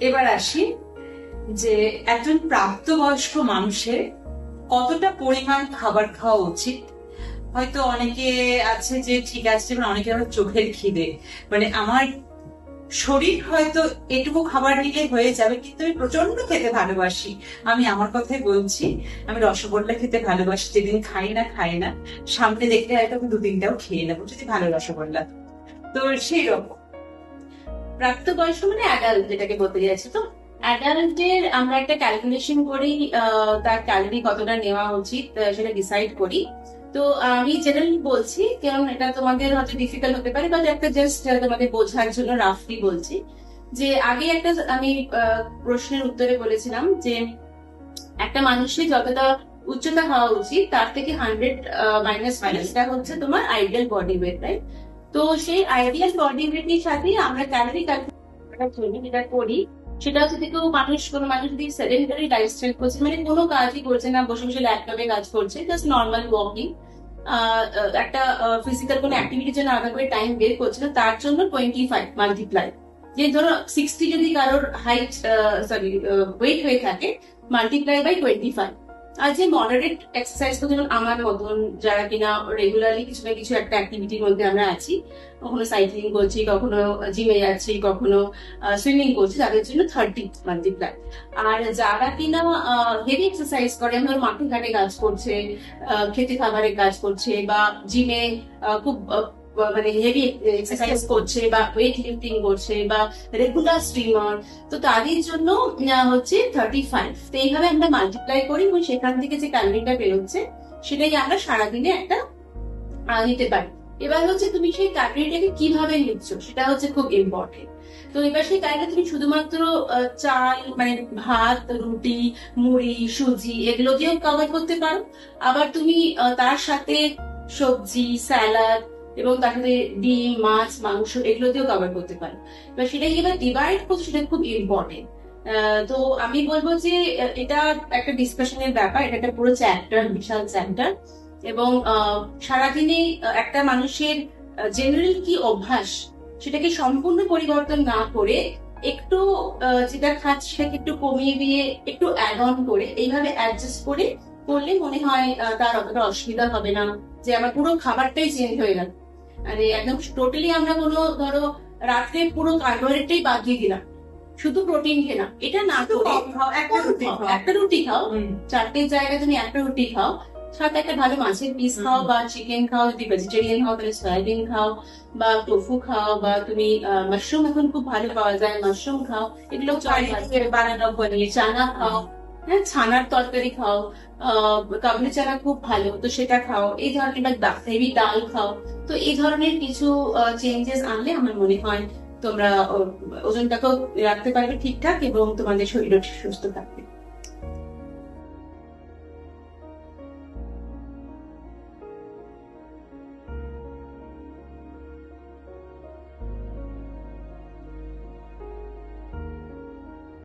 এবার আসি যে একজন প্রাপ্তবয়স্ক মানুষের কতটা পরিমাণ খাবার খাওয়া উচিত? হয়তো অনেকে আছে যে, ঠিক আছে অনেকে আবার চোখের খিদে। মানে আমার শরীর হয়তো এটুকু খাবার নিলে হয়ে যাবে, কিন্তু আমি প্রচণ্ড খেতে ভালোবাসি। আমি আমার কথাই বলছি, আমি রসগোল্লা খেতে ভালোবাসি, যেদিন খাই না খাই না, সামনে দেখলে হয়তো আমি দু তিনটাও খেয়ে নেব, যদি ভালো রসগোল্লা। তো সেই রকম প্রাপ্তবয়স্ক মানে অ্যাডাল্ট যেটাকে বলতে যাচ্ছি তো অ্যাডাল্টের আমরা একটা ক্যালকুলেশন করি তার ক্যালোরি কতটা নেওয়া উচিত সেটা ডিসাইড করি। তো আমি জেনারেলি বলছি কারণ এটা তোমাদের হয়তো ডিফিকাল্ট হতে পারে বাট একটা জাস্ট তোমাদের বোঝার জন্য রাফলি বলছি যে আগে একটা আমি প্রশ্নের উত্তরে বলেছিলাম যে একটা মানুষের যতটা উচ্চতা হওয়া উচিত তার থেকে হান্ড্রেড মাইনাস মাইনাসটা হচ্ছে তোমার আইডিয়াল বডি ওয়েট রাইট তো সেই আইডিয়াল বডি ওয়েটের সাথে আমরা ক্যালোরি ক্যালকুলেশন যেটা করি সেটা হচ্ছে কেউ মানুষ কোনো মানুষ যদি সেডেন্টারি লাইফস্টাইল করছে মানে কোনো কাজই করছে না, বসে বসে ল্যাপটপে কাজ করছে জাস্ট নর্মাল ওয়াকিং একটা ফিজিক্যাল কোনো অ্যাক্টিভিটির জন্য আলাদা করে টাইম বের করছে না, তার জন্য টোয়েন্টি ফাইভ মাল্টিপ্লাই যে ধরো সিক্সটি যদি কারোর হাইট সরি ওয়েট হয়ে থাকে মাল্টিপ্লাই বাই টোয়েন্টি ফাইভ আর যে মডারেট এক্সারসাইজ তো যেমন আমার মতন যারা কিনা রেগুলারলি কিছু না কিছু একটা অ্যাক্টিভিটির মধ্যে আমরা আছি। কখনো সাইক্লিং করছি, কখনো জিমে যাচ্ছি, কখনো সুইমিং করছি, তাদের জন্য থার্টি মাল্টিপ্লাই আর যারা কিনা হেভি এক্সারসাইজ করে, ধর মাঠে ঘাটে কাজ করছে খেতে খাবারে কাজ করছে বা জিমে খুব মানে হেভি এক্সারসাইজ করছে বা ওয়েট লিফটিং করছে বা রেগুলার স্ট্রিমার তো তাদের জন্য হচ্ছে থার্টি ফাইভ তো এইভাবে আমরা মাল্টিপ্লাই করি এবং সেখান থেকে যে ক্যালোরিটা বেরোচ্ছে, সেটাই আমরা সারাদিনে একটা নিতে পারি। এবার হচ্ছে তুমি সেই ক্যালোরিটাকে কীভাবে নিচ্ছ, সেটা হচ্ছে খুব ইম্পর্টেন্ট তো এবার সেই ক্যালোরি তুমি শুধুমাত্র চাল মানে ভাত, রুটি, মুড়ি, সুজি, এগুলো দিয়েও কভার করতে পারো। আবার তুমি তার সাথে সবজি স্যালাড এবং তার সাথে ডিম, মাছ, মাংস এগুলো দিয়েও কভার করতে পারো। এবার সেটাকে এবার ডিভাইড করছ সেটা খুব ইম্পর্টেন্ট তো আমি বলব যে এটা একটা ডিসকাশনের ব্যাপার। এটা একটা পুরো চ্যাপ্টার বিশাল চ্যাপ্টার এবং সারাদিনে একটা মানুষের জেনারেল কি অভ্যাস, সেটাকে সম্পূর্ণ পরিবর্তন না করে একটু যেটা খাচ্ছে সেটাকে একটু কমিয়ে দিয়ে একটু অ্যাড অন করে, এইভাবে অ্যাডজাস্ট করে করলে মনে হয় তার অতটা অসুবিধা হবে না। যে আমার পুরো খাবারটাই চেঞ্জ হয়ে গেল। মানে একদম টোটালি আমরা কোনো ধরো রাত্রে পুরো কার্বোহাইড্রেটটাই বাদ দিয়ে দিলাম। শুধু প্রোটিন খেলাম। এটা না একটু করে একটা রুটি খাও একটা রুটি খাও। চারটের জায়গায় তুমি একটা রুটি খাও সাথে একটা ভালো মাছের পিস খাও বা চিকেন খাও যদি ভেজিটেরিয়ান খাও তাহলে সয়াবিন খাও বা টোফু খাও বা তুমি মাশরুম এখন খুব ভালো পাওয়া যায় মাশরুম খাও এগুলো চানা খাও। হ্যাঁ ছানার তরকারি খাও কাবলি চানা খুব ভালো, তো সেটা খাও, এই ধরনের বা ডাক্তারি ডাল খাও, তো এই ধরনের কিছু চেঞ্জেস আনলে আমার মনে হয় তোমরা ওজনটাকেও রাখতে পারবে ঠিকঠাক এবং তোমাদের শরীরও সুস্থ থাকবে।